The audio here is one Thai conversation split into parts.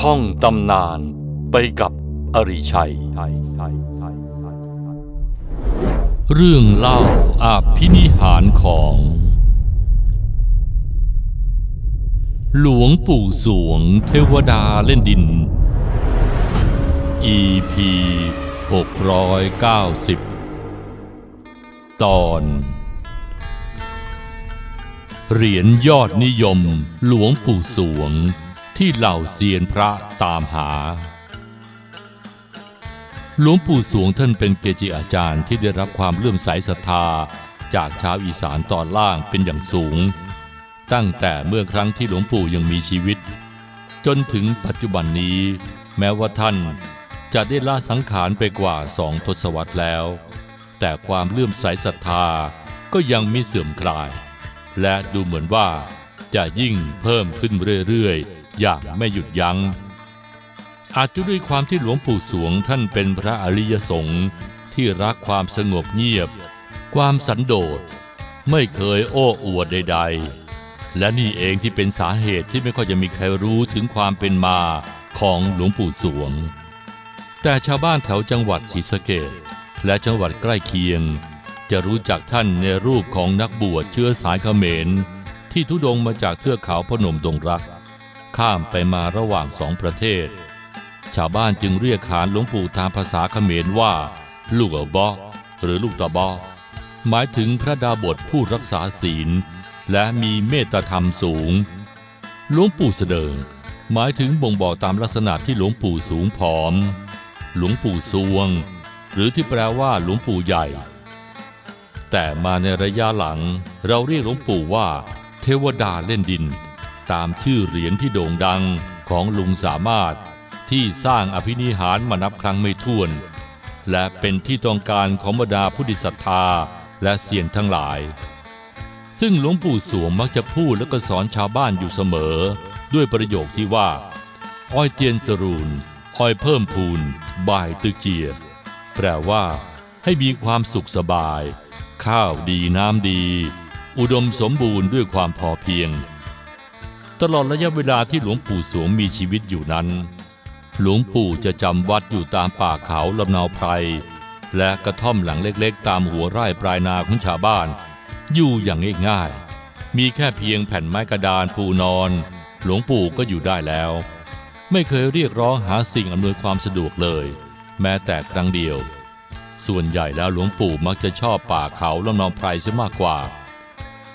ท่องตำนานไปกับอริชัย เรื่องเล่าอาภินิหารของ หลวงปู่สวงเทวดาเล่นดิน EP 690 ตอน เหรียญยอดนิยมหลวงปู่สวง ที่เหล่าเซียนพระตามหา หลวงปู่สวงท่านเป็นเกจิอาจารย์ที่ได้รับความเลื่อมใสศรัทธาจากชาวอีสานตอนล่างเป็นอย่างสูง ตั้งแต่เมื่อครั้งที่หลวงปู่ยังมีชีวิต จนถึงปัจจุบันนี้ แม้ว่าท่านจะได้ละสังขารไปกว่าสองทศวรรษแล้ว แต่ความเลื่อมใสศรัทธาก็ยังไม่เสื่อมคลาย และดูเหมือนว่าจะยิ่งเพิ่มขึ้นเรื่อยๆ อย่างไม่หยุดยัง้ง อาจจะด้วยความที่หลวงปู่สวงท่านเป็นพระอริยสงฆ์ที่รักความสงบเงียบ ความสันโดษ ไม่เคยโอ้อวดใด ๆ และนี่เองที่เป็นสาเหตุที่ไม่ค่อยจะมีใครรู้ถึงความเป็นมาของหลวงปู่สวง แต่ชาวบ้านแถวจังหวัดศรีสะเกษและจังหวัดใกล้เคียง จะรู้จักท่านในรูปของนักบวชเชื้อสายเขมร ที่ทุดงมาจากเทือกเขาพนมดงรัก ข้ามไปมาระหว่างสองประเทศ ชาวบ้านจึงเรียกขานหลวงปู่ตามภาษาเขมรว่า ลูกอบอหรือลูกตาบอหมายถึงพระดาบทผู้รักษาศีล และมีเมตตาธรรมสูง หลวงปู่เสดิงหมายถึงบ่งบอกตามลักษณะที่หลวงปู่สูงผอม หลวงปู่สวง หรือที่แปลว่าหลวงปู่ใหญ่ แต่มาในระยะหลังเราเรียกหลวงปู่ว่า เทวดาเล่นดิน ตามชื่อเหรียญที่โด่งดังของลุงสามารถที่สร้างอภินิหารมานับครั้งไม่ถ้วน และเป็นที่ต้องการของบรรดาผู้ดิศรัทธาและเสียนทั้งหลาย ซึ่งหลวงปู่สวงมักจะพูดและก็สอนชาวบ้านอยู่เสมอ ด้วยประโยคที่ว่า อ้อยเตียนสรูนอ้อยเพิ่มพูนบ่ายตึกเจีย แปลว่า ให้มีความสุขสบาย ข้าวดีน้ำดี อุดมสมบูรณ์ด้วยความพอเพียง ตลอดระยะเวลาที่หลวงปู่สวงมีชีวิตอยู่นั้น หลวงปู่จะจำวัดอยู่ตามป่าเขาลำนาวไพร และกระท่อมหลังเล็กๆ ตามหัวไร่ปลายนาของชาวบ้าน อยู่อย่างง่ายๆ มีแค่เพียงแผ่นไม้กระดานปูนอน หลวงปู่ก็อยู่ได้แล้ว ไม่เคยเรียกร้องหาสิ่งอำนวยความสะดวกเลย แม้แต่ครั้งเดียว ส่วนใหญ่แล้วหลวงปู่มักจะชอบป่าเขาลำนองไพรเสียมากกว่า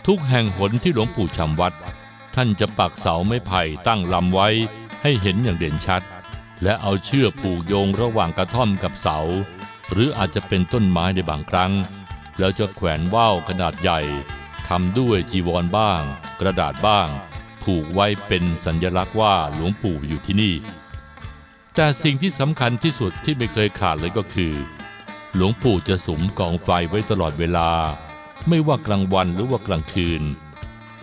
ทุกแห่งหนที่หลวงปู่ชำวัด ท่านจะปักเสาไม้ไผ่ตั้งลำไว้ให้เห็นอย่างเด่นชัด และเอาเชือกผูกโยงระหว่างกระท่อมกับเสา หรืออาจจะเป็นต้นไม้ในบางครั้ง แล้วจะแขวนว่าวขนาดใหญ่ทำด้วยจีวรบ้าง กระดาษบ้าง ผูกไว้เป็นสัญลักษณ์ว่าหลวงปู่อยู่ที่นี่ แต่สิ่งที่สำคัญที่สุดที่ไม่เคยขาดเลยก็คือ หลวงปู่จะสุมกองไฟไว้ตลอดเวลา ไม่ว่ากลางวันหรือว่ากลางคืน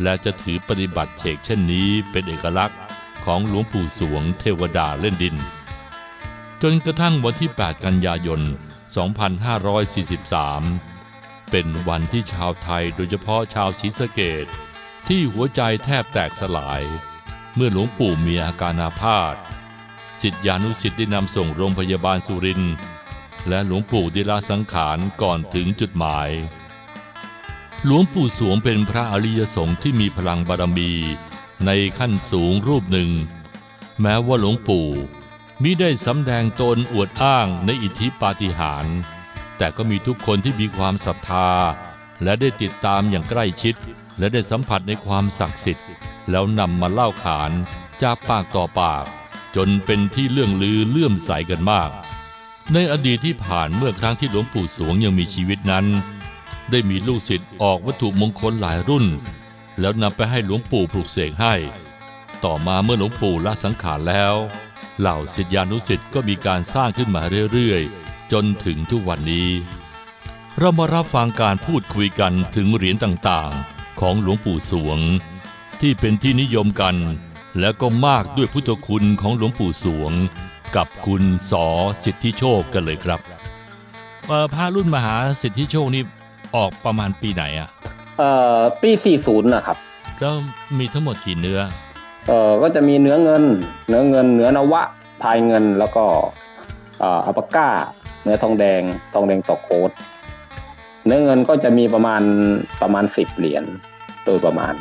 และจะถือปฏิบัติเฉกเช่นนี้เป็นเอกลักษณ์ของหลวงปู่สวงเทวดาเล่นดิน จนกระทั่งวันที่ 8 กันยายน 2543 เป็นวันที่ชาวไทยโดยเฉพาะชาวศรีสะเกดที่หัวใจแทบแตกสลาย เมื่อหลวงปู่มีอาการอาพาธสิทธิานุสิทธิ์ได้นำส่งโรงพยาบาลสุรินทร์และหลวงปู่ได้ลาสังขารก่อนถึงจุดหมาย หลวงปู่สวงเป็นพระอริยสงฆ์ที่มีพลังบารมีในขั้นสูงรูปหนึ่ง แม้ว่าหลวงปู่มิได้สำแดงตนอวดอ้างในอิทธิปาฏิหาริย์แต่ก็มีทุกคนที่มีความศรัทธา และได้ติดตามอย่างใกล้ชิด และได้สัมผัสในความศักดิ์สิทธิ์ แล้วนำมาเล่าขานจากปากต่อปาก จนเป็นที่เรื่องลือเลื่อมใสกันมาก ในอดีตที่ผ่านเมื่อครั้งที่หลวงปู่สวงยังมีชีวิตนั้น ได้มีลูกศิษย์ออกวัตถุมงคลหลายรุ่น แล้วนำไปให้หลวงปู่ปลูกเสกให้ ต่อมาเมื่อหลวงปู่ละสังขารแล้ว เหล่าศิษยานุศิษย์ก็มีการสร้างขึ้นมาเรื่อยๆ จนถึงทุกวันนี้ เรามารับฟังการพูดคุยกันถึงเหรียญต่างๆ ของหลวงปู่สวง ที่เป็นที่นิยมกัน และก็มากด้วยพุทธคุณของหลวงปู่สวง กับคุณสอสิทธิโชคกันเลยครับพระรุ่นมหาสิทธิโชคนี่ ออกประมาณปีไหนอะเอ่อปี 40นะครับแล้วมีทั้งหมดกี่เนื้อ เออก็จะมีเนื้อเงิน เนื้อเงิน เนื้อนวะ พายเงิน แล้วก็อ่าอัปปาก้า เนื้อทองแดง ทองแดงตกโคตเนื้อเงินก็จะมีประมาณประมาณสิบเหรียญโดยประมาณ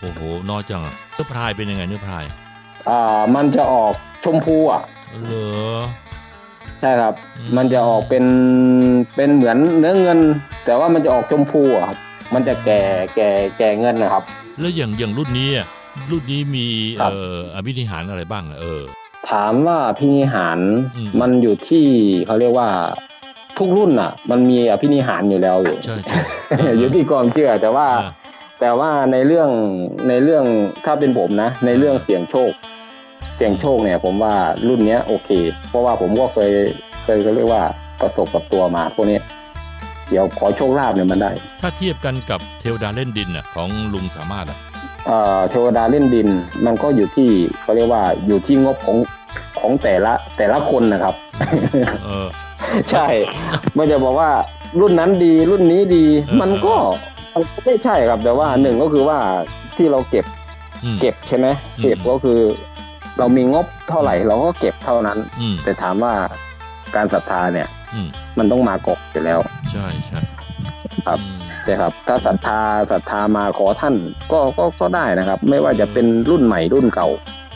โอ้โหน้อยจังอะเนื้อพรายเป็นยังไงเนื้อพรายอ่ามันจะออกชมพูอะ เหรอ ใช่ครับอืมมันจะออกเป็นเป็นเหมือนเนื้อเงิน แต่ว่ามันจะออกชมพูอะครับ มันจะแก่แก่แก่เงินนะครับ แล้วอย่างอย่างรุ่นนี้อะรุ่นนี้มีครับเอ่ออภินิหารอะไรบ้างอะเออ ถามว่าพินิหารอืมมันอยู่ที่เขาเรียกว่าทุกรุ่นอะ มันมีอภินิหารอยู่แล้วอยู่ใช่ใช่อยู่ที่ความเชื่อแต่ว่าอ่า แต่ว่าในเรื่องในเรื่องถ้าเป็นผมนะ ในเรื่องเสี่ยงโชค เสี่ยงโชคเนี่ย ผมว่ารุ่นเนี้ยโอเค เพราะว่าผมก็เคยเคยเขาเรียกว่าประสบกับตัวมาพวกเนี้ยเดี๋ยวขอโชคลาภเนี่ยมันได้ ถ้าเทียบกันกับเทวดาเล่นดินอะของลุงสามารถอะเอ่อเทวดาเล่นดินมันก็อยู่ที่เขาเรียกว่าอยู่ที่งบของของแต่ละแต่ละคนนะครับเออใช่ไม่จะบอกว่ารุ่นนั้นดีรุ่นนี้ดีเออมันก็มันก็ไม่ใช่ครับแต่ว่าหนึ่งก็คือว่าที่เราเก็บอืมเก็บใช่ไหมอืมเก็บก็คือ เรามีงบเท่าไหร่เราก็เก็บเท่านั้นอืมแต่ถามว่าการศรัทธาเนี่ยอืมมันต้องมากบอยู่แล้ว ใช่ใช่ครับอืมใช่ครับ ถ้าศรัทธาศรัทธามาขอท่านก็ก็ก็ได้นะครับ ไม่ว่าจะเป็นรุ่นใหม่รุ่นเก่า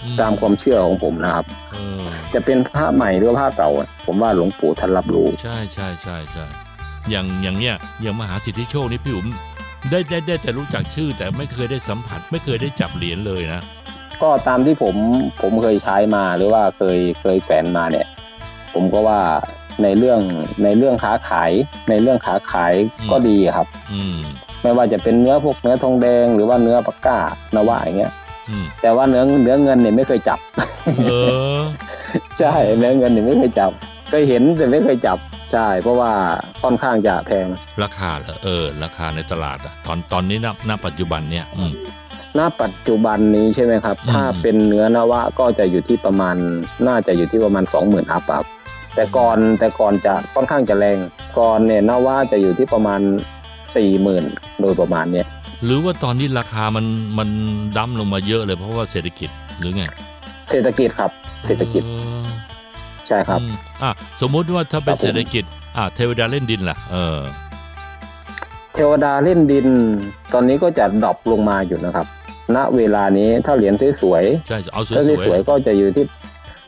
อืตามความเชื่อของผมนะครับเออจะเป็นพระใหม่หรือพระเก่า ผมว่าหลวงปู่ท่านรับรู้ ใช่ใช่ใช่ใช่อย่างอย่างเนี้ยอย่างมหาสิทธิโชคนี่พี่อุ๋มได้ได้ได้แต่รู้จักชื่อ แต่ไม่เคยได้สัมผัส ไม่เคยได้จับเหรียญเลยนะ ก็ตามที่ผมผมเคยใช้มาหรือว่าเคยเคยแฝนมาเนี่ย ผมก็ว่าในเรื่องในเรื่องค้าขาย ในเรื่องค้าขายอืมก็ดีครับ อืมไม่ว่าจะเป็นเนื้อพวกเนื้อทองแดงหรือว่าเนื้อปากก้านวะอย่างเงี้ยอืมแต่ว่าเนื้อเนื้อเงินเนี่ยไม่เคยจับเออใช่เนื้อเงินเนี่ยไม่เคยจับเคยเห็นแต่ไม่เคยจับใช่ เพราะว่าค่อนข้างจะแพงราคาเหรอเออ ราคาในตลาดอะตอนตอนนี้ณณปัจจุบันเนี่ย อืม ณปัจจุบันนี้ใช่ไหมครับอืมถ้าเป็นเนื้อนวะก็จะอยู่ที่ประมาณน่าจะอยู่ที่ประมาณ 20,000อัพครับแต่ก่อนแต่ก่อนจะค่อนข้างจะแรงก่อนเนี่ยนวะจะอยู่ที่ประมาณ 40,000 โดยประมาณเนี่ยหรือว่าตอนนี้ราคามันมันดั้มลงมาเยอะเลยเพราะว่าเศรษฐกิจหรือไงเศรษฐกิจครับ เศรษฐกิจออใช่ครับอืมอะสมมุติว่าถ้าเป็นครับผมเศรษฐกิจอะเทวดาเล่นดินล่ะเออเทวดาเล่นดิน ตอนนี้ก็จะดรอปลงมาอยู่นะครับ ณเวลานี้ถ้าเหรียญสวยใช่เอาสๆถ้าวยสวยๆก็จะอยู่ที่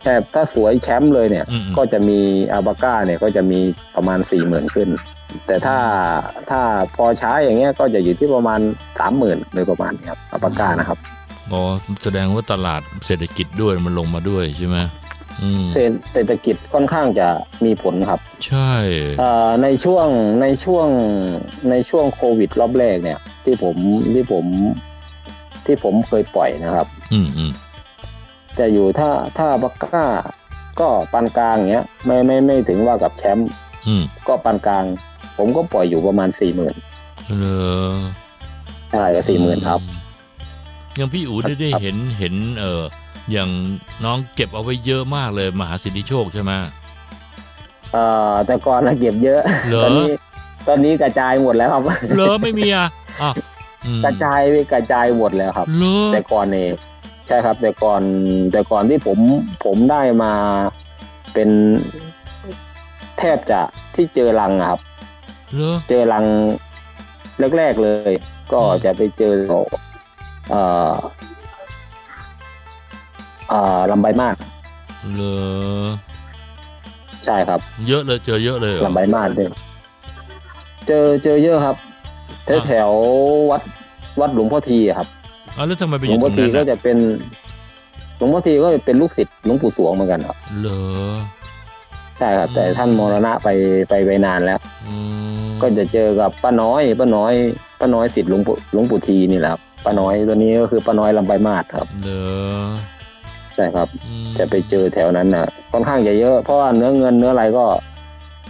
แค่ถ้าสวยแชมป์เลยเนี่ยอืมๆก็จะมีอาบาก้าเนี่ยก็จะมีประมาณ4 0,000ขึ้น แต่ถ้าถ้าพอใช้อย่างเงี้ยก็จะอยู่ที่ประมาณ30,000โดยประมาณนี้ครับอาบาก้านะครับๆอ๋อแสดงว่าตลาดเศรษฐกิจด้วยมันลงมาด้วยใช่ไหมอืมเศรษเศรษฐกิจค่อนข้างจะมีผลครับ ใช่เอ่อในช่วงในช่วงในช่วงโควิดรอบแรกเนี่ย ที่ผมที่ผม ที่ผมเคยปล่อยนะครับ อืมอืมจะอยู่ถ้าถ้าบักก้าก็ปานกลางเงี้ย ไม่ไม่ไม่ถึงว่ากับแชมป์อืมก็ปานกลาง ผมก็ปล่อยอยู่ประมาณสี่หมื่นเลอใช่สี่หมื่นครับอย่างพี่อู๋ได้ได้เห็นเห็น เอออย่างน้องเก็บเอาไว้เยอะมากเลยมหาสิทธิโชคใช่ไหมเอ่อแต่ก่อนนะเก็บเยอะเหรอตอนนี้ตอนนี้กระจายหมดแล้วครับ เหรอไม่มีอะอะอืม กระจายไปกระจายหมดแล้วครับเหรอแต่ก่อนเนี่ยใช่ครับแต่ก่อนแต่ก่อนที่ผมผมได้มาเป็นแทบจะที่เจอรังอะครับเหรอเจอรังแรกๆเลย ก็อืมจะไปเจอเอ่อเอ่อลำใบมากเหรอใช่ครับ เยอะเลยเจอเยอะเลยเหรอลำใบมากเนี่ยเจอเจอเยอะครับ แถวอะแถววัดวัดหลวงพ่อทีอะครับอะแล้วทำไมไปอหลวยู่งตพ่รองทีนั้นก็อะจะเป็นหลวงพ่อทีก็เป็นลูกศิษย์หลวงปู่สวงเหมือนกันครับเหรอใช่ครับ แต่อืมท่านมรณะไปไปไปนานแล้วอืมก็จะเจอกับป้าน้อยป้าน้อยป้าน้อยศิษย์หลวงปู่หลวงปู่ทีนี่แหละครับป้าน้อยตัวนี้ก็คือป้าน้อยลำไยมาศครับเหรอใช่ครับอืมจะไปเจอแถวนั้นนะค่อนข้างจะเยอะเพราะว่าเนื้อเงินเนื้ออะไรก็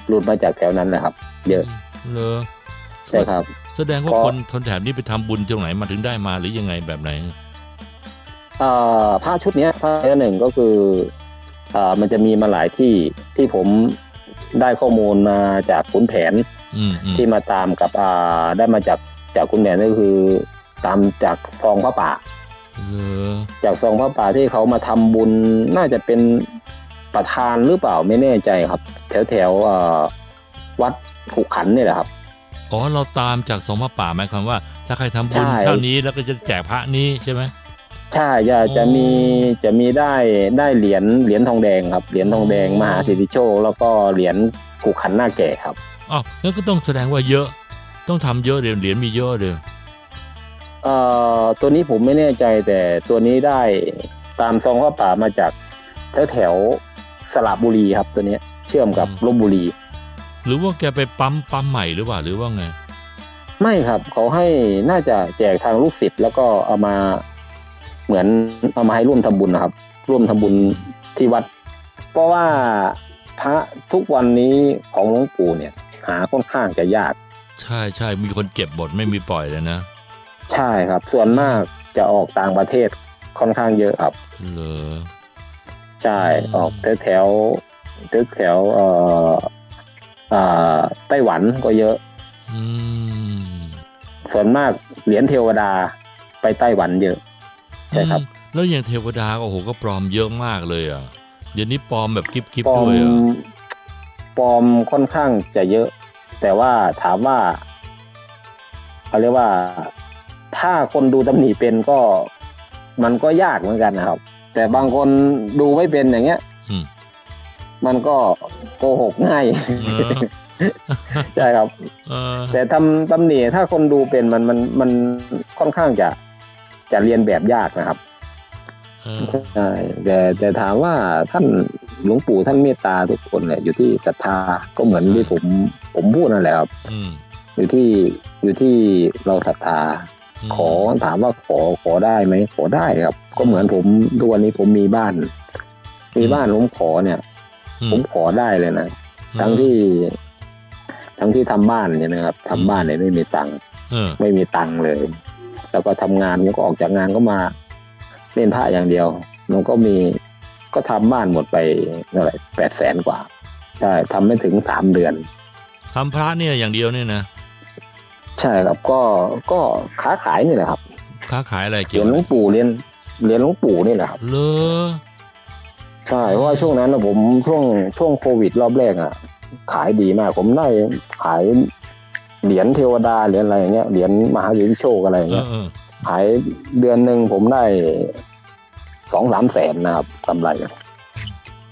หลุดมาจากแถวนั้นนะครับ เยอะเหรอใช่ครับ แสดงว่าเพราะคนคนแถบนี้ไปทำบุญตรงไหนมาถึงได้มาหรือยังไงแบบไหนเอ่อผ้าชุดเนี้ยผ้าเนื้อหนึ่งก็คือเอ่อมันจะมีมาหลายที่ที่ผมได้ข้อมูลมาจากขุนแผนอืมอืมที่มาตามกับอ่าได้มาจากจากขุนแผนก็คือ ตามจากซองพระป่าเหรอจากซองพระป่าที่เขามาทำบุญน่าจะเป็นประธานหรือเปล่าไม่แน่ใจครับ แถวแถวๆเอ่อวัดขุขันนี่แหละครับ อ๋อเราตามจากสองพระป่าหมายความว่า ถ้าใครทำบุญใช่เท่านี้แล้วก็จะแจกพระนี้ใช่ไหมใช่จะจะมีจะมีได้ได้เหรียญเหรียญทองแดงครับเหรียญทองแดงอ๋อมหาสิทธิโชค แล้วก็เหรียญขุขันหน้าแก่ครับอ๋องั้นก็ต้องแสดงว่าเยอะ ต้องทำเยอะเดี๋ยวเหรียญมีเยอะเดี๋ยวเอ่อตัวนี้ผมไม่แน่ใจแต่ตัวนี้ได้ตามซองพระป่ามาจากแถวแถวๆสระบุรีครับตัวเนี้ยเชื่อมกับลบบุรี หรือว่าแกไปปั๊มปั๊มใหม่หรือเปล่าหรือว่าไง ไม่ครับ เขาให้น่าจะแจกทางลูกศิษย์แล้วก็เอามาเหมือนเอามาให้ร่วมทำบุญนะครับ ร่วมทำบุญที่วัด เพราะว่าพระทุกวันนี้ของหลวงปู่เนี่ย หาค่อนข้างจะยาก ใช่ใช่มีคนเก็บหมดไม่มีปล่อยเลยนะใช่ครับ ส่วนมากจะออกต่างประเทศค่อนข้างเยอะครับเหรอใช่อืมออกแถวแถวแถวแถวๆเอ่ออ่า ไต้หวันก็เยอะอืมส่วนมากเหรียญเทวดาไปไต้หวันเยอะใช่ครับอืมแล้วอย่างเทวดาโอ้โหก็ปลอมเยอะมากเลยอะเดี๋ยวนี้ปลอมแบบคลิปคลิปปลอด้มวยอะปลอมค่อนข้างจะเยอะ แต่ว่าถามว่าเขาเรียกว่าถ้าคนดูตำหนิเป็นก็มันก็ยากเหมือนกันนะครับ แต่บางคนดูไม่เป็นอย่างเงี้ยอื มมันก็โกหกง่ายเออใช่ครับเออแต่ทำตำหนิถ้าคนดูเป็นมันมันมันค่อนข้างจะจะเรียนแบบยากนะครับเออใช่แต่แต่ถามว่าท่านหลวงปู่ท่านเมตตาทุกคนเนี่ยอยู่ที่ศรัทธาก็เหมือนที่ผมผมพูดนั่นแหละครับอืมอยู่ที่อยู่ที่เราศรัทธามขอถามว่าขอขอได้ไหมขอได้ครับ ก็เหมือนผมทุกวันนี้ผมมีบ้าน มีบ้านผมขอเนี่ยอื ผมขอได้เลยนะทั้งที่ทั้งที่ทำบ้านเนี่ยนะครับทำบ้านเนี่ยไม่มีตังค์เออไม่มีตังค์เลย แล้วก็ทำงานก็ออกจากงานก็มาเล่นผ้าอย่างเดียว มันก็มีก็ทำบ้านหมดไปเท่าไหร่แปดแสนกว่า ใช่ทำไม่ถึงสามเดือนทำพระเนี่ยอย่างเดียวเนี่ยนะ ใช่ครับก็ก็ค้าขายนี่แหละครับ ค้าขายอะไรเหเกี่รียยวญหลวงปู่เรียนเหรียญหลวงปู่นี่แหละครับ เลอ ใช่เพราะว่าช่วงนั้นนะผมช่วงช่วงโควิดรอบแรกอะ ขายดีมาก ผมได้ขายเหรียญเทวดาเหรียญอะไรอย่างเงี้ยเหรียญมหาสิทธิโชคอะไรอย่างเอเงี้อยเออขายเดือนหนึ่งผมได้สองสามแสนนะครับกำไร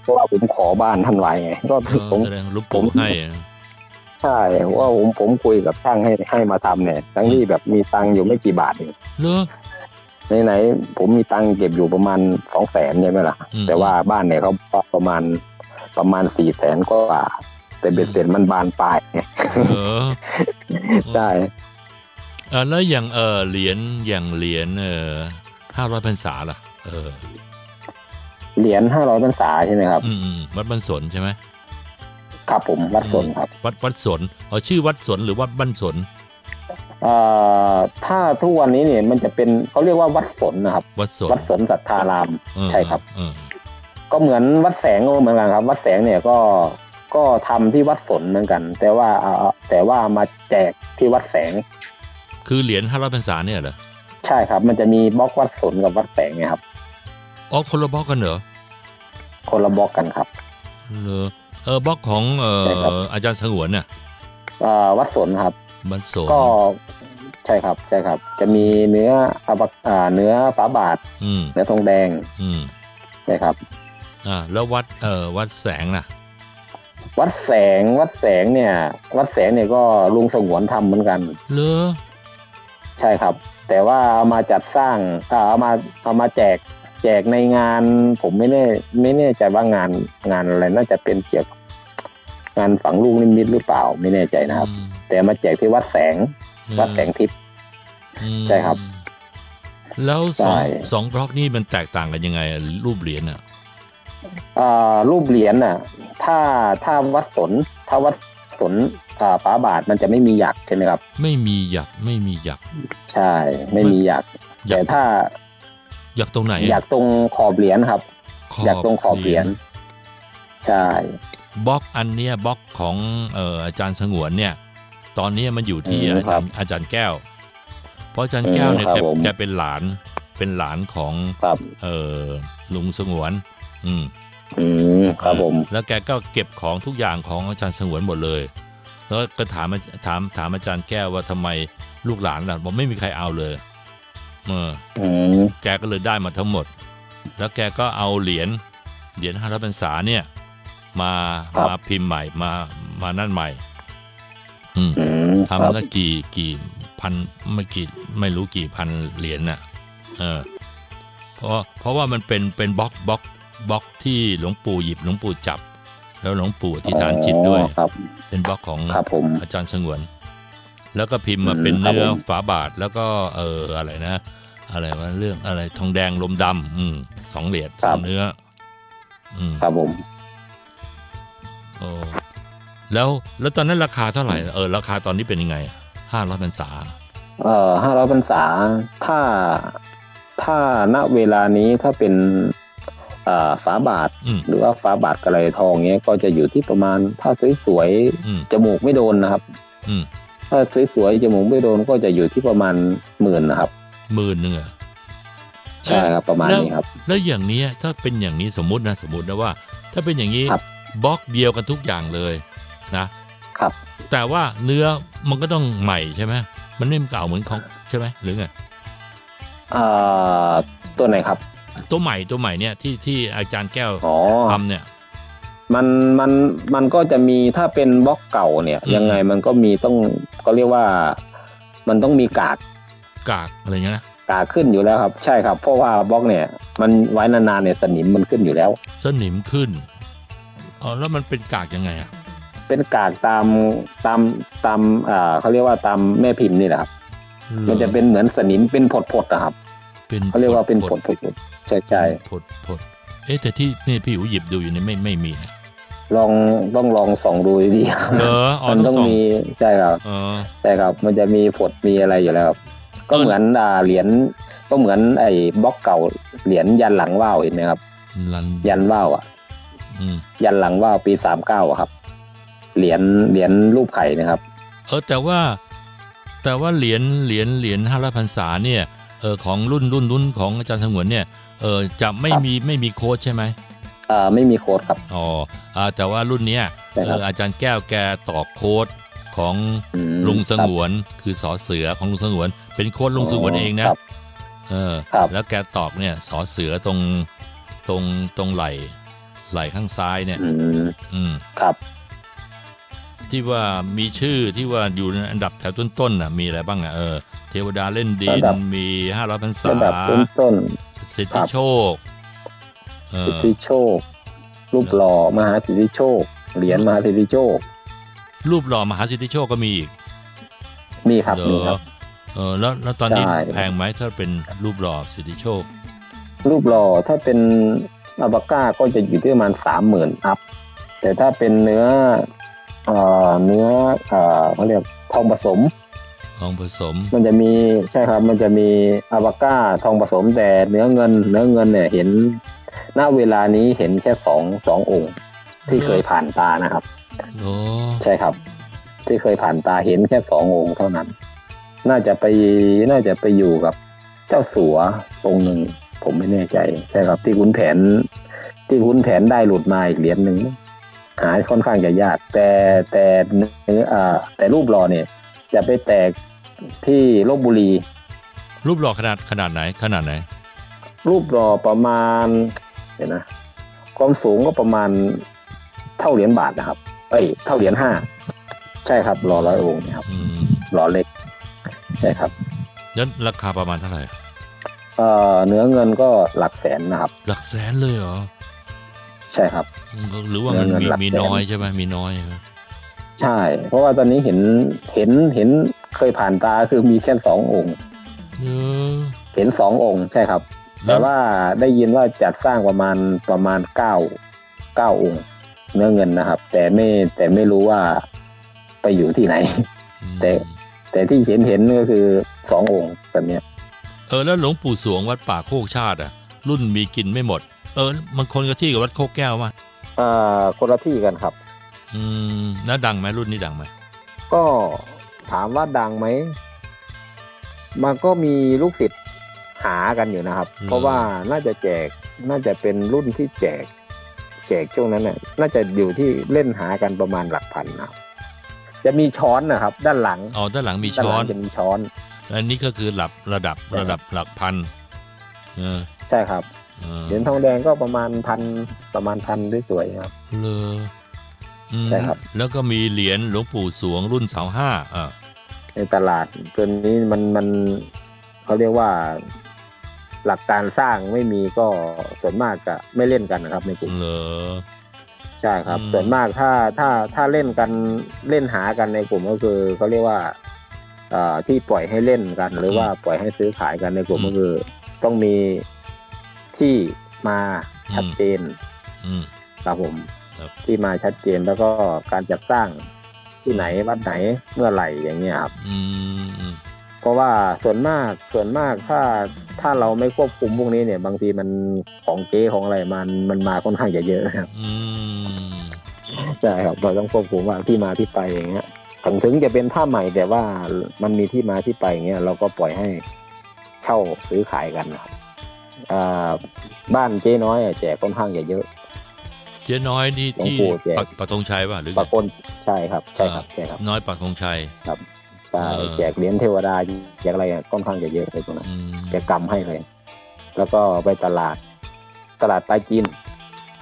เพราะว่าผมขอบ้านท่านไว้ไงก็เอผมอแสดงลูกปู่ให้อะใช่เพราะว่าผมผมคุยกับช่างให้ให้มาทำเนี่ยทั้งที่แบบมีตังค์อยู่ไม่กี่บาทเองเลอ ไหนๆผมมีตังค์เก็บอยู่ประมาณสองแสนใช่ไหมล่ะอืมแต่ว่าบ้านเนี่ยเขาประมาณประมาณสี่แสนก็ว่า แต่เบ็ดเสร็จมันบานปลายไงเออใช่เออแล้วอย่างเออเหรียญอย่างเหรียญเออห้าร้อยพรรษาล่ะ เออเหรียญห้าร้อยพรรษาใช่ไหมครับ อืมอืมวัดบ้านสนใช่ไหมครับผมวัดสนครับ วัดวัดสนอ๋อชื่อวัดสนหรือวัดบ้านสนเอ่อ ถ้าทุกวันนี้เนี่ยมันจะเป็นเขาเรียกว่าวัดสนนะครับ วัดสนวัดสนสัทธารามเออใช่ครับเออก็เหมือนวัดแสงก็เหมือนกันครับ วัดแสงเนี่ยก็ก็ทำที่วัดสนเหมือนกัน แต่ว่าเอ่อแต่ว่ามาแจกที่วัดแสง คือเหรียญห้าร้อยพรรษาเนี่ยเหรอใช่ครับ มันจะมีบล็อกวัดสนกับวัดแสงไงครับอ๋อคนละบล็อกกันเหรอคนละบล็อกกันครับเลอเออบล็อกของเอใช่ครับออาจารย์สงวนเนี่ยเอ่อวัดสนครับ บ้านสนก็ใช่ครับใช่ครับ จะมีเนื้ออะบักอ่าเนื้อฝาบาทอืมเนื้อทองแดงอืมใช่ครับ อ่าแล้ววัดเออวัดแสงน่ะ วัดแสงวัดแสงเนี่ย วัดแสงเนี่ยก็ลุงสงวนทำเหมือนกันเลอใช่ครับ แต่ว่าเอามาจัดสร้างอ่าเอามาเอามาแจกแจกในงาน ผมไม่แน่ไม่แน่ใจว่างานงานอะไรน่าจะเป็นเกี่ยวกับงานฝังลูกนิมิตหรือเปล่าไม่แน่ใจนะครับ อืม แต่มาแจกที่วัดแสง วัดแสงทิพย์อืมใช่ครับ แล้วสองใช่สองบล็อกนี่มันแตกต่างกันยังไงอะรูปเหรียญอะอ่ารูปเหรียญน่ะ ถ้าถ้าวัดสนถ้าวัดสนอ่าฝาบาทมันจะไม่มีหยักใช่ไหมครับ ไม่มีหยักไม่มีหยักใช่ ไม่มีหยักหยัแต่กถ้าหยักตรงไหนอะหยักตรงขอบเหรียญครับหยักตรงขอบเหรียญใช่บล็อกอันเนี้ยบล็อกของเอ่ออาจารย์สงวนเนี่ย ตอนนี้มันอยู่ที่อืมอาจารย์อาจารย์แก้ว เพราะอาจารย์แก้วเนี่ยอืมคแกรับผม แกเป็นหลานเป็นหลานของครับ เออลุงสงวน อืม อืมครับผม แล้วแกก็เก็บของทุกอย่างของอาจารย์สงวนหมดเลย แล้วก็ถามถามถามอาจารย์แก้วว่าทำไมลูกหลานล่ะบอกไม่มีใครเอาเลยเอออืมแกก็เลยได้มาทั้งหมด แล้วแกก็เอาเหรียญเหรียญห้าร้อยพรรษาเนี่ย มามาพิมพ์ใหม่มามานั่นใหม่อืมอืมค ทำรับแล้วกี่กี่พันไม่กี่ไม่รู้กี่พันเหรียญน่ะ เออ เพราะเพราะว่ามันเป็นเป็นบล็อกบล็อกบล็อกที่หลวงปู่หยิบหลวงปู่จับ แล้วหลวงปู่อธิษฐานจิตด้วยอ๋อครับเป็นบล็อกของครับผมอาจารย์สงวน แล้วก็พิมพ์มาอืมเป็นครับเนื้อผมฝาบาทแล้วก็ เอออะไรนะอะไรวะเรื่องอะไรทองแดงลมดำอืมสองเหรียญสองเนื้อ อืมครับผมโอ้ แล้วแล้วตอนนั้นราคาเท่าไหร่เออราคาตอนนี้เป็นยังไงห้าร้อยพรรษาเอ่อห้าร้อยพรรษาถ้าถ้าณเวลานี้ถ้าเป็นเอ่อฝาบาทอืมหรือว่าฝาบาทกระไรทองเนี้ย ก็จะอยู่ที่ประมาณถ้าสวยอืมๆจมูกไม่โดนนะครับอืมถ้าสวยๆจมูกไม่โดนก็จะอยู่ที่ประมาณหมื่นนะครับหมื่นหนึ่งเหรอใช่ครับประมาณแล้วนี้ครับ แล้วอย่างเนี้ยถ้าเป็นอย่างนี้สมมุตินะสมมตินะว่า ถ้าเป็นอย่างนี้ครับบล็อกเดียวกันทุกอย่างเลย นะครับ แต่ว่าเนื้อมันก็ต้องใหม่ใช่ไหมมันไม่เก่าเหมือนของใช่ไหมหรือไงเอ่อตัวไหนครับ ตัวใหม่ตัวใหม่เนี่ยที่ที่อาจารย์แก้วอ๋อทำเนี่ยมันมันมันก็จะมีถ้าเป็นบล็อกเก่าเนี่ยอืมยังไงมันก็มีต้องก็เรียกว่า มันต้องมีกากกากอะไรเงี้ยนะกากขึ้นอยู่แล้วครับ ใช่ครับ เพราะว่าบล็อกเนี่ย มันไว้นานๆเนี่ยสนิมมันขึ้นอยู่แล้ว สนิมขึ้นอ๋อแล้วมันเป็นกากยังไงอะ เป็นกากตามตามตามอ่าเขาเรียกว่าตามแม่พิมพ์นี่แหละครับ มันจะเป็นเหมือนสนิมเป็นผดๆนะครับเป็นเขาเรียกว่าเป็นผผดดผดๆใช่ใช่ผดผดเอ๊ะแต่ที่นี่พี่อูหยิบดูอยู่นี่ไม่ไม่มีนะลองต้องลองส่องดูดีๆครับเหรออ๋อมันต้ต้อองงส่องมีใช่ครับเออใช่ครับมันจะมีผดมีอะไรอยู่แล้วครับก็เออเหมือนอ่าเหรียญก็เหมือนไอ้บล็อกเก่าเหรียญยันหลังว่าวเห็นไหมครับลันยันว่าวอะอืมยันหลังว่าวปีสามเก้าครับ เหรียญเหรียญรูปไข่นะครับ เออแต่ว่าแต่ว่าเหรียญเหรียญเหรียญห้าร้อยพรรษาเนี่ยเออของรุ่นรุ่นรุ่นของอาจารย์สงวนเนี่ยเออจะไม่ครับมีไม่มีโค้ดใช่ไหมเอ่อไม่มีโค้ดครับอ๋ออ่าแต่ว่ารุ่นเนี้ยใช่เอครับออาจารย์แก้วแกตอกโค้ดของอืมลุงสครับงวนคือสอเสือของลุงสงวน เป็นโค้ดลุงสงวนเองนะครับเออครับแล้วแกตอกเนี่ยสอเสือตรงตรงตรงไหล่ไหล่ข้างซ้ายเนี่ย อืมอืมครับ ที่ว่ามีชื่อที่ว่าอยู่ในอันดับแถวต้นๆน่ะมีอะไรบ้างอะเออเทวดาเล่นดินระดับ มีห้าร้อยพรรษาระดับต้นต้นสิทครัธิบโชคเอสิทอธิโชค รูปหล่อมหาสิทธิโชค เหรียญมหาสิทธิโชค รูปหล่อมหาสิทธิโชคก็มีอีกมีครับเหรมีอครับเออแล้วแล้วตอนนี้ใช่ แพงไหมถ้าเป็นรูปหล่อสิทธิโชค รูปหล่อถ้าเป็นอาบาก้าก็จะอยู่ที่ประมาณสามหมื่นอัพแต่ถ้าเป็นเนื้อ เอ่อเนื้อเอ่อเขาเรียกทองผสมของผสม มันจะมีใช่ครับ มันจะมีอาบาก้าทองผสมแต่เนื้อเงิน เนื้อเงินเนี่ยเห็นณเวลานี้เห็นแค่สองสององค์ ที่เคยผ่านตานะครับโอ้ใช่ครับ ที่เคยผ่านตาเห็นแค่สององค์เท่านั้น น่าจะไปน่าจะไปอยู่กับเจ้าสัวองค์หนึ่งผมไม่แน่ใจ ใช่ครับ ที่คุณแผน ที่คุณแผนได้หลุดมาอีกเหรียญหนึ่ง หาค่อนข้างจะยาก แต่แต่เนื้ออ่าแต่รูปหล่อเนี่ยจะไปแตกที่ลบบุรี รูปหล่อขนาดขนาดไหนขนาดไหน รูปหล่อประมาณเดี๋ยวนะความสูงก็ประมาณเท่าเหรียญบาทนะครับ เอ้ยเท่าเหรียญห้าใช่ครับหล่อร้อยองค์นะครับอืมหล่อเล็ก ใช่ครับแล้วราคาประมาณเท่าไหร่อะเอ่อเนื้อเงินก็หลักแสนนะครับ หลักแสนเลยเหรอ ใช่ครับอืมหรือว่ามันเงินมีหลักมีแสนน้อยใช่ไหมมีน้อยใช่ไหมใช่ เพราะว่าตอนนี้เห็นเห็นเห็นเคยผ่านตาคือมีแค่สององค์เออเห็นสององค์ใช่ครับ แต่ว่าได้ยินว่าจัดสร้างประมาณประมาณเก้าเก้าองค์ เนื้อเงินนะครับ แต่ไม่แต่ไม่รู้ว่าไปอยู่ที่ไหนอืมแต่แต่ที่เห็นเห็นก็คือสององค์แบบเนี้ยเออแล้วหลวงปู่สวงวัดป่าโคกชาติอะ รุ่นมีกินไม่หมด เออ มันคนกับที่กับวัดโคกแก้วมาอ่าคนละที่กันครับ อืมแล้วดังไหมรุ่นนี้ดังไหมก็ถามว่าดังไหม มันก็มีลูกศิษย์หากันอยู่นะครับอืมเพราะว่าน่าจะแจกน่าจะเป็นรุ่นที่แจก แจกช่วงนั้นน่ะน่าจะอยู่ที่เล่นหากันประมาณหลักพันนะครับจะมีช้อนนะครับ ด้านหลังอ๋อด้านหลังมีด้านช้หอลันงจะมีช้อนอันนี้ก็คือหลับระดับใช่ครับระดับหลักพันเออใช่ครับ เออเหรียญทองแดงก็ประมาณพันประมาณพันสวยๆครับเลออืมใช่ครับ แล้วก็มีเหรียญหลวงปู่สวงรุ่นเสาห้าอ่าในตลาดตัวนี้มันมันเขาเรียกว่า หลักการสร้างไม่มีก็ส่วนมากจะไม่เล่นกันนะครับในกลุ่มเลอใช่ครับอืมส่วนมากถ้าถ้าถ้าเล่นกันเล่นหากันในกลุ่มก็คือเขาเรียกว่าเอ่อที่ปล่อยให้เล่นกัน หรือว่าปล่อยให้ซื้อขายกันในกลุ่มก็คือ ต้องมี ที่มาชัดเจนอืมครับผมครับที่มาชัดเจนแล้วก็การจัดสร้างที่ไหนวัดไหนเมื่อไหร่อย่างเงี้ยครับอืมอืมเพราะว่าส่วนมากส่วนมากถ้าถ้าเราไม่ควบคุมพวกนี้เนี่ย บางทีมันของเก๊ของอะไรมันมันมาค่อนข้างจะเยอะครับอืมใช่ครับเราต้องควบคุมว่าที่มาที่ไปอย่างเงี้ยถึงถึงจะเป็นผ้าใหม่แต่ว่ามันมีที่มาที่ไปอย่างเงี้ยเราก็ปล่อยให้เช่าซื้อขายกันนะครับ อ่าบ้านเจ๊น้อยอะแจกค่อนข้างจะเยอะ เจ๊น้อยนี่หลวงที่ปู่แจก ปักปักธงชัยป่ะหรือปรากฏใช่ครับ ใช่ครับใช่ครับน้อยปักธงชัย ใช่เออ แจกเหรียญเทวดาแจกอะไรอะค่อนข้างจะเยอะเลยตรงนั้น อืมแกกำให้เลย แล้วก็ไปตลาด ตลาดปลาจีน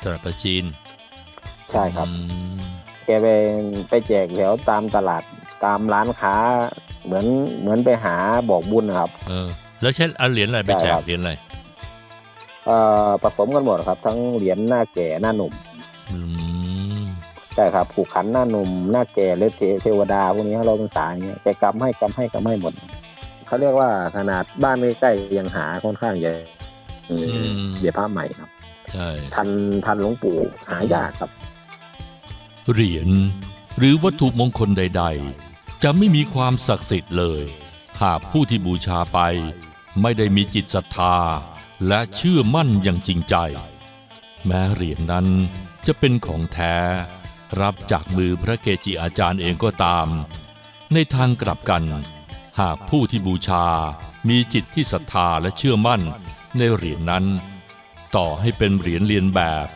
ตลาดประจีนใช่ครับ อืมแกไปไปแจกแถวตามตลาดตามร้านค้า เหมือนเหมือนไปหาบอกบุญนะครับ เออ แล้วใช้เอาเหรียญอะไรไปแจใช่คกรับ เหรียญอะไรเอ่อ ผสมกันหมดครับ ทั้งเหรียญหน้าแก่หน้าหนุ่มอืมใช่ครับผูกขันหน้าหนุ่มหน้าแก่เลเทเทวดาพวกนี้เราเป็นสายอย่างเงี้ยแกกำให้กำให้กำให้หมดเขาเรียกว่าขนาดบ้านใกล้ๆยังหาค่อนข้างเยอะเออเดี๋ยวผ้าใหม่ครับใช่ทันทันหลวงปู่หายากครับ เหรียญหรือวัตถุมงคลใด ๆ จะไม่มีความศักดิ์สิทธิ์เลย หากผู้ที่บูชาไป ไม่ได้มีจิตศรัทธา และเชื่อมั่นอย่างจริงใจ แม้เหรียญนั้นจะเป็นของแท้ รับจากมือพระเกจิอาจารย์เองก็ตาม ในทางกลับกัน หากผู้ที่บูชา มีจิตที่ศรัทธาและเชื่อมั่นในเหรียญนั้น ต่อให้เป็นเหรียญเรียนแบบ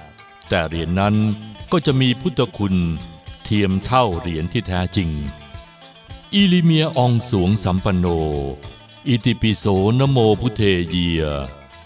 แต่เหรียญนั้นก็จะมีพุทธคุณเทียมเท่าเหรียญที่แท้จริง อิลิเมียอองสวงสัมปันโน อิติปิโสนโมพุเทเยีย